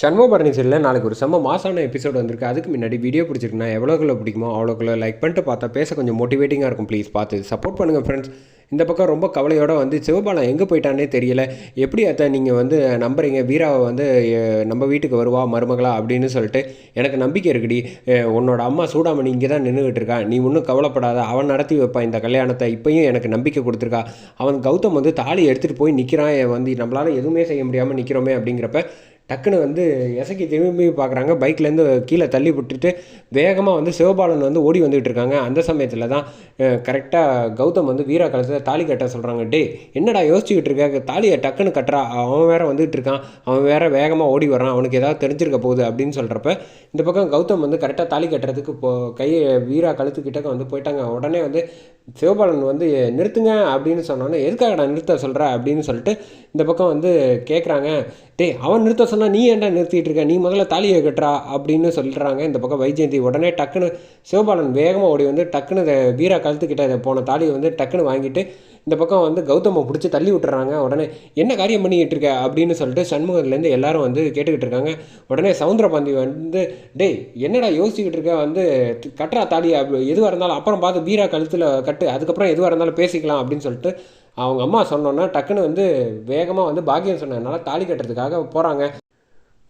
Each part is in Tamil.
சண்முகபரணி சீரியலில் நாளைக்கு ஒரு செம்ம மாசான எபிசோட் வந்திருக்கு. அதுக்கு முன்னாடி வீடியோ பிடிச்சிருக்குன்னா எவ்வளோக்குள்ள பிடிக்குமோ அவ்வளோக்குள்ள லைக் பண்ணிட்டு பார்த்தா பேச கொஞ்சம் மோட்டிவேட்டிங்காக இருக்கும். ப்ளீஸ் பார்த்து சப்போர்ட் பண்ணுங்கள் ஃப்ரெண்ட்ஸ் இந்த பக்கம் ரொம்ப கவலையோடு வந்து சிவபாலம் எங்கே போயிட்டானே தெரியல. எப்படி அத்தை நீங்கள் வந்து நம்புறீங்க? வீராவை வந்து நம்ம வீட்டுக்கு வருவா மருமகளா அப்படின்னு சொல்லிட்டு எனக்கு நம்பிக்கை இருக்குடி. உன்னோட அம்மா சூடாமணி இங்கே தான் நின்றுக்கிட்டு இருக்கா. நீ ஒன்றும் கவலைப்படாத. அவன் நடத்தி வைப்பான் இந்த கல்யாணத்தை. இப்பயும் எனக்கு நம்பிக்கை கொடுத்துருக்கா. அவன் கௌதம் வந்து தாலி எடுத்துகிட்டு போய் நிற்கிறான் வந்து நம்மளால் எதுவுமே செய்ய முடியாமல் நிற்கிறோமே அப்படிங்கிறப்ப டக்குன்னு வந்து எசக்கி திரும்பி பார்க்குறாங்க. பைக்லேருந்து கீழே தள்ளி விட்டுட்டு வேகமாக வந்து சிவபாலன் வந்து ஓடி வந்துகிட்டு இருக்காங்க. அந்த சமயத்தில் தான் கரெக்டாக கௌதம் வந்து வீரா கழுத்தில் தாலி கட்ட சொல்கிறாங்க டே என்னடா யோசிச்சுக்கிட்டு இருக்க? தாலியை டக்குன்னு கட்டுறா. அவன் வேற வந்துகிட்டு இருக்கான். அவன் வேற வேகமாக ஓடி வரான் அவனுக்கு ஏதாவது தெரிஞ்சிருக்க போகுது அப்படின்னு சொல்கிறப்ப இந்த பக்கம் கௌதம் வந்து கரெக்டாக தாலி கட்டுறதுக்கு இப்போ கையை வீரா கழுத்துக்கிட்டக்க வந்து போயிட்டாங்க. உடனே வந்து சிவபாலன் வந்து நிறுத்துங்க அப்படின்னு சொன்னோன்னே எதுக்காக நான் நிறுத்த சொல்கிற அப்படின்னு சொல்லிட்டு இந்த பக்கம் வந்து கேட்குறாங்க டேய் அவன் நிறுத்த சொன்னால் நீ ஏன்டா நிறுத்திட்டு இருக்க? நீ முதல்ல தாலியை கட்டுறா அப்படின்னு சொல்கிறாங்க இந்த பக்கம் வைஜெயந்தி உடனே டக்குன்னு சிவபாலன் வேகமாக ஓடி வந்து டக்குன்னு வீரா கழுத்துக்கிட்ட போன தாலியை வந்து டக்குன்னு வாங்கிட்டு இந்த பக்கம் வந்து கௌதமை பிடிச்சி தள்ளி விட்டுறாங்க. உடனே என்ன காரியம் பண்ணிக்கிட்டு இருக்க அப்படின்னு சொல்லிட்டு சண்முகத்துலேருந்து எல்லாரும் வந்து கேட்டுக்கிட்டு இருக்காங்க உடனே சவுந்தரபாண்டி வந்து டேய் என்னடா யோசிச்சுக்கிட்டு இருக்க வந்து கட்டுறா தாலி அப்படி எதுவாக இருந்தாலும் அப்புறம் பார்த்து பீரா கழுத்தில் கட்டு அதுக்கப்புறம் எதுவாக இருந்தாலும் பேசிக்கலாம். அப்படின்னு சொல்லிட்டு அவங்க அம்மா சொன்னோன்னா டக்குன்னு வந்து வேகமாக வந்து பாக்கியம் சொன்னதுனால தாலி கட்டுறதுக்காக போகிறாங்க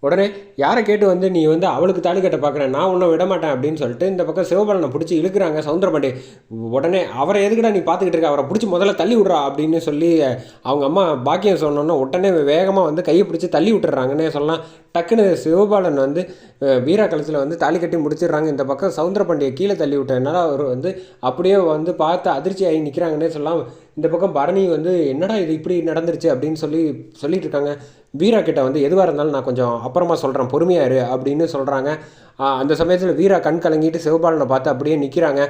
உடனே யாரை கேட்டு வந்து நீ வந்து அவளுக்கு தாலி கட்ட பார்க்குறேன் நான் ஒன்றும் விட மாட்டேன் அப்படின்னு சொல்லிட்டு இந்த பக்கம் சிவபாலனை பிடிச்சி இழுக்கிறாங்க சவுந்தரபாண்டி. உடனே அவரை எதுக்குடா நீ பார்த்துக்கிட்டு இருக்க? அவரை பிடிச்சி முதல்ல தள்ளி விட்றா அப்படின்னு சொல்லி அவங்க அம்மா பாக்கியம் சொன்னோன்னா உடனே வேகமாக வந்து கையை பிடிச்சி தள்ளி விட்டுறாங்கன்னே சொல்லலாம். டக்குன்னு சிவபாலன் வந்து வீரா கழுத்தில் வந்து தாலி கட்டி முடிச்சிடுறாங்க. இந்த பக்கம் சவுந்தரபாண்டியை கீழே தள்ளி விட்டதுனால அவர் வந்து அப்படியே வந்து பார்த்து அதிர்ச்சி ஆகி நிற்கிறாங்கன்னே சொல்லலாம். இந்த பக்கம் பரணி வந்து என்னடா இது இப்படி நடந்துருச்சு? அப்படின்னு சொல்லி சொல்லிட்டு இருக்காங்க. வீரா கிட்ட வந்து எதுவாக இருந்தாலும் நான் கொஞ்சம் அப்புறமா சொல்கிறேன் பொறுமையாக இரு அப்படின்னு சொல்கிறாங்க அந்த சமயத்தில் வீரா கண் கலங்கிட்டு சிவபாலனை பார்த்து அப்படியே நிற்கிறாங்க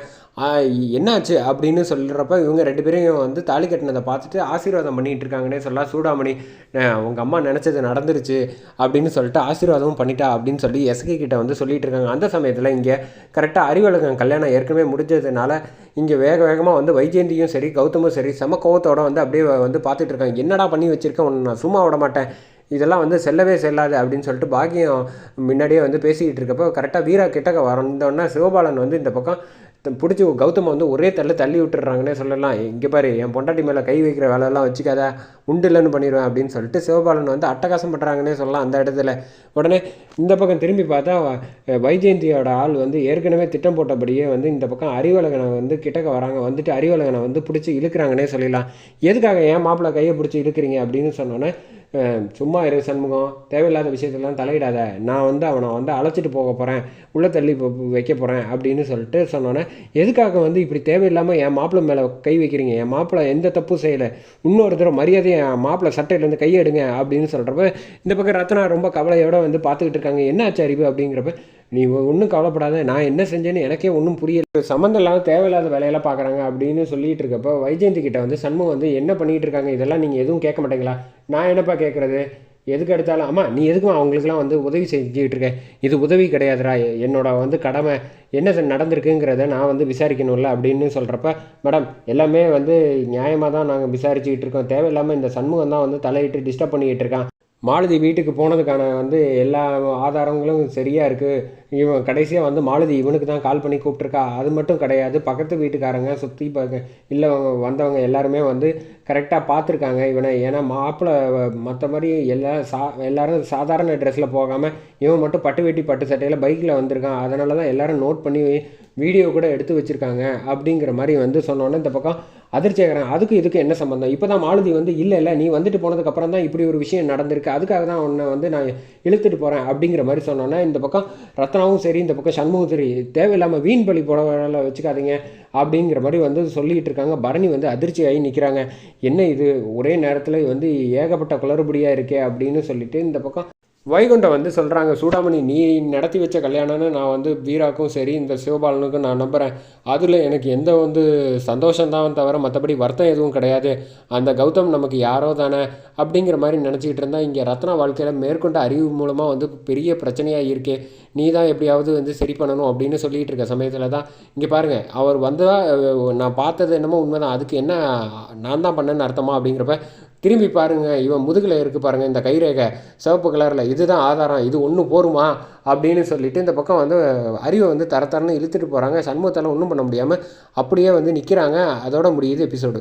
என்னாச்சு அப்படின்னு சொல்கிறப்ப இவங்க ரெண்டு பேரையும் வந்து தாலி கட்டினதை பார்த்துட்டு ஆசீர்வாதம் பண்ணிகிட்டு இருக்காங்கன்னே சொல்லலாம். சூடாமணி உங்கள் அம்மா நினச்சது நடந்துருச்சு அப்படின்னு சொல்லிட்டு ஆசீர்வாதமும் பண்ணிட்டா அப்படின்னு சொல்லி எஸ்கே கிட்ட வந்து சொல்லிட்டு இருக்காங்க. அந்த சமயத்தில் இங்கே கரெக்டாக அறிவழகம் கல்யாணம் ஏற்கனவே முடிஞ்சதுனால இங்கே வேக வேகமாக வந்து வைஜெயந்தியும் சரி கௌதமும் சரி செம கோவத்தோட வந்து அப்படியே வந்து பார்த்துட்டு இருக்காங்க. என்னடா பண்ணி வச்சுருக்கேன் உன்னை நான் சும்மா விட மாட்டேன். இதெல்லாம் வந்து செல்லவே செல்லாது அப்படின்னு சொல்லிட்டு பாக்கியம் முன்னாடியே வந்து பேசிக்கிட்டு இருக்கப்போ கரெக்டாக வீரா கிட்டக்க வந்தோடனே சிவபாலன் வந்து இந்த பக்கம் பிடிச்சி கௌதம் வந்து ஒரே தள்ளு தள்ளி விட்டுறாங்கன்னே சொல்லலாம். இங்கே பாரு என் பொண்டாட்டி மேலே கை வைக்கிற வேலையெல்லாம் வச்சுக்காத உண்டு இல்லைன்னு பண்ணிடுவேன் அப்படின்னு சொல்லிட்டு சிவபாலன் வந்து அட்டகாசம் பண்ணுறாங்கன்னே சொல்லலாம் அந்த இடத்துல. உடனே இந்த பக்கம் திரும்பி பார்த்தா வைஜெயந்தியோட ஆள் வந்து ஏற்கனவே திட்டம் போட்டபடியே வந்து இந்த பக்கம் அறிவழகனை வந்து கிட்டக்க வராங்க. வந்துட்டு அறிவழகனை வந்து பிடிச்சி இழுக்கிறாங்கன்னே சொல்லிடலாம். எதுக்காக ஏன் மாப்பிள்ளை கையை பிடிச்சி இழுக்கிறீங்க அப்படின்னு சொன்னோன்னே சும்மா இரு சண்முகம். தேவையில்லாத விஷயத்தெல்லாம் தலையிடாத. நான் வந்து அவனை வந்து அழைச்சிட்டு போக போகிறேன் உள்ளே தள்ளி வைக்க போகிறேன் அப்படின்னு சொல்லிட்டு சொன்னோன்னே எதுக்காக வந்து இப்படி தேவையில்லாமல் என் மாப்பிள்ளை மேலே கை வைக்கிறீங்க? என் மாப்பிள்ளை எந்த தப்பும் செய்யலை. இன்னொரு தடவை மரியாதையை என் மாப்பிள்ளை சட்டையிலேருந்து கையெடுங்க அப்படின்னு சொல்கிறப்ப இந்த பக்கம் ரத்னா ரொம்ப கவலையோடு வந்து பார்த்துக்கிட்டு இருக்காங்க. என்ன ஆச்சு அறிவு? அப்படிங்கிறப்ப நீ ஒன்றும் கவலைப்படாத நான் என்ன செஞ்சேன்னு எனக்கே ஒன்றும் புரியல. சம்மந்தம் இல்லாமல் தேவையில்லாத வேலையெல்லாம் பார்க்குறாங்க அப்படின்னு சொல்லிட்டு இருக்கப்போ வைஜெயந்தி கிட்ட வந்து சண்முகம் வந்து என்ன பண்ணிகிட்டு இருக்காங்க இதெல்லாம் நீங்கள் எதுவும் கேட்க மாட்டீங்களா? நான் என்னப்பா கேட்குறது? எதுக்கு எடுத்தாலும் ஆமாம் நீ எதுக்கும் அவங்களுக்குலாம் வந்து உதவி செஞ்சுக்கிட்டு இருக்க? இது உதவி கிடையாதுடா என்னோட வந்து கடமை என்ன நடந்திருக்குங்கிறத நான் வந்து விசாரிக்கணும்ல அப்படின்னு சொல்கிறப்ப மேடம் எல்லாமே வந்து நியாயமாக தான் நாங்கள் விசாரிச்சுக்கிட்டு இருக்கோம். தேவையில்லாமல் இந்த சண்முகம் தான் வந்து தலையிட்டு டிஸ்டர்ப் பண்ணிக்கிட்டு இருக்கான். மாலதி வீட்டுக்கு போனதுக்கான வந்து எல்லா ஆதாரங்களும் சரியாக இருக்குது இவன் கடைசியாக வந்து மாலதி இவனுக்கு தான் கால் பண்ணி கூப்பிட்ருக்கா அது மட்டும் கிடையாது. பக்கத்து வீட்டுக்காரங்க சுற்றி பார்க்க இல்லை வந்தவங்க எல்லாருமே வந்து கரெக்டாக பார்த்துருக்காங்க இவனை. ஏன்னா மாப்பிள்ளை மற்ற மாதிரி எல்லா சா எல்லாரும் சாதாரண ட்ரெஸ்ஸில் போகாமல் இவன் மட்டும் பட்டு வேட்டி பட்டு சட்டையில் பைக்கில் வந்திருக்கான். அதனால தான் எல்லோரும் நோட் பண்ணி வீடியோ கூட எடுத்து வச்சுருக்காங்க அப்படிங்கிற மாதிரி வந்து சொன்னோன்னே இந்த பக்கம் அதிர்ச்சி ஆகிறாங்க அதுக்கு இதுக்கு என்ன சம்மந்தம் இப்போ தான் மாலதி வந்து இல்லை இல்லை நீ வந்துட்டு போனதுக்கப்புறம் தான் இப்படி ஒரு விஷயம் நடந்திருக்கு. அதுக்காக தான் உன்னை வந்து நான் இழுத்துட்டு போகிறேன் அப்படிங்கிற மாதிரி சொன்னோன்னே இந்த பக்கம் ரத்னா ரத்னாவும் சரி இந்த பக்கம் சண்முகம் சரி தேவையில்லாமல் வீண் பலி போட வேலை வச்சுக்காதீங்க அப்படிங்கிற மாதிரி வந்து சொல்லிக்கிட்டு இருக்காங்க. பரணி வந்து அதிர்ச்சி ஆகி நிற்கிறாங்க என்ன இது ஒரே நேரத்தில் வந்து ஏகப்பட்ட குளறுபடியாக இருக்கே அப்படின்னு சொல்லிட்டு இந்த பக்கம் வைகுண்டம் வந்து சொல்கிறாங்க சூடாமணி நீ நடத்தி வச்ச கல்யாணம்னு நான் வந்து வீராக்கும் சரி இந்த சிவபாலனுக்கும் நான் நம்புகிறேன் அதில் எனக்கு எந்த வந்து சந்தோஷம்தான் தவிர மற்றபடி வருத்தம் எதுவும் கிடையாது. அந்த கௌதம் நமக்கு யாரோ தானே அப்படிங்கிற மாதிரி நினச்சிக்கிட்டு இருந்தால் இங்கே ரத்னா வாழ்க்கையில் மேற்கொண்ட அறிவு மூலமாக வந்து பெரிய பிரச்சனையாக இருக்கே. நீ தான் எப்படியாவது வந்து சரி பண்ணணும் அப்படின்னு சொல்லிகிட்டு இருக்க சமயத்தில் தான் இங்கே பாருங்கள் அவர் வந்ததா நான் பார்த்தது என்னமோ உண்மைதான். அதுக்கு என்ன நான் தான் பண்ணேன்னு அர்த்தமா அப்படிங்கிறப்ப திரும்பி பாருங்கள் இவன் முதுகில் இருக்குது பாருங்கள் இந்த கைரேகை சிவப்பு கலரில் இதுதான் ஆதாரம் இது ஒன்று போருமா? அப்படின்னு சொல்லிட்டு இந்த பக்கம் வந்து அறிவை வந்து தர தரன்னு இழுத்துட்டு போகிறாங்க சண்முகத்தால் ஒன்றும் பண்ண முடியாமல் அப்படியே வந்து நிற்கிறாங்க அதோட முடியுது எபிசோடு.